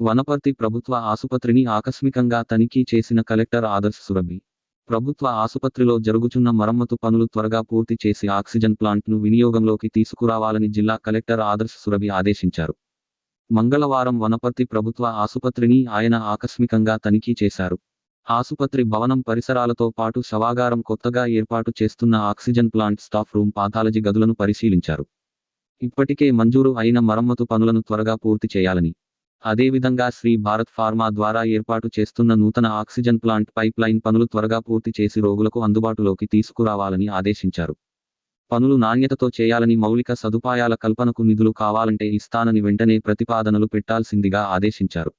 వనపర్తి ప్రభుత్వ ఆసుపత్రిని ఆకస్మికంగా తనిఖీ చేసిన కలెక్టర్ ఆదర్శ్ సురభి. ప్రభుత్వ ఆసుపత్రిలో జరుగుచున్న మరమ్మతు పనులు త్వరగా పూర్తి చేసి ఆక్సిజన్ ప్లాంట్ను వినియోగంలోకి తీసుకురావాలని జిల్లా కలెక్టర్ ఆదర్శ్ సురభి ఆదేశించారు. మంగళవారం వనపర్తి ప్రభుత్వ ఆసుపత్రిని ఆయన ఆకస్మికంగా తనిఖీ చేశారు. ఆసుపత్రి భవనం పరిసరాలతో పాటు శవాగారం కొత్తగా ఏర్పాటు చేస్తున్న oxygen plant staff room pathology గదులను పరిశీలించారు. ఇప్పటికే మంజూరు అయిన మరమ్మతు పనులను త్వరగా పూర్తి చేయాలని అదేవిధంగా శ్రీ భారత్ ఫార్మా ద్వారా ఏర్పాటు చేస్తున్న నూతన ఆక్సిజన్ ప్లాంట్ పైప్ లైన్ పనులు త్వరగా పూర్తి చేసి రోగులకు అందుబాటులోకి తీసుకురావాలని ఆదేశించారు. పనులు నాణ్యతతో చేయాలని మౌలిక సదుపాయాల కల్పనకు నిధులు కావాలంటే ఇస్తానని వెంటనే ప్రతిపాదనలు పెట్టాల్సిందిగా ఆదేశించారు.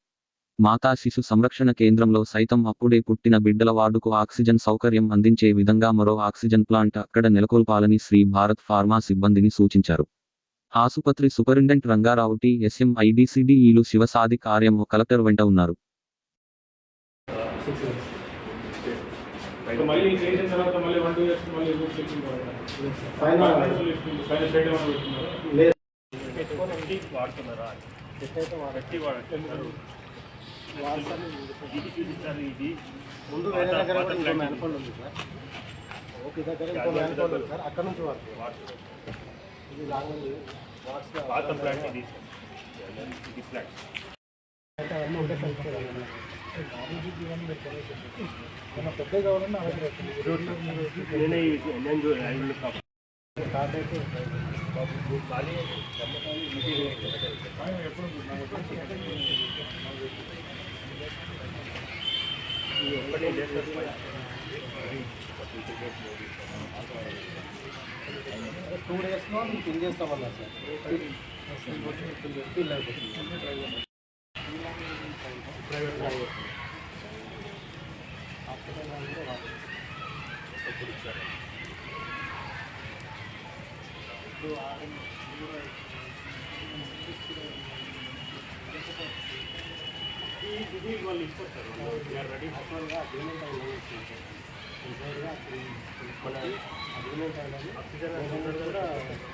మాతా శిశు సంరక్షణ కేంద్రంలో సైతం అప్పుడే పుట్టిన బిడ్డల వార్డుకు ఆక్సిజన్ సౌకర్యం అందించే విధంగా మరో ఆక్సిజన్ ప్లాంట్ అక్కడ నెలకొల్పాలని శ్రీ భారత్ ఫార్మా సిబ్బందిని సూచించారు. ఆసుపత్రి సూపరింటెండెంట్ రంగారావు టి ఎస్ఎం ఐడిసిడిఈలు శివసాదిక్ ఆర్యం కలెక్టర్ వెంట ఉన్నారు. ముందు వేరే దగ్గర కూడా ఇంకో మ్యాన్ఫోల్డ్ ఉంది సార్. దగ్గర సార్. అక్కడ నుంచి వాడుతుంది ఇది లాంగ్ పాత ప్లాంట్ ఇది ఇది ప్లాంట్ అంటే టూ డేస్లో మీకు ఫిల్ చేస్తామన్నారు సార్ ఫిల్ అయిపోతుంది ఇది వాళ్ళు ఇస్తారు సార్ వాళ్ళు రెడీ యాక్చువల్గా అగ్రిమెంట్ అయినా మన అగ్రిమెంట్ అయినా ఆక్సిజన్ కూడా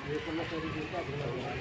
లేకుండా కొన్న సర్వీస్ అగ్రిమెంట్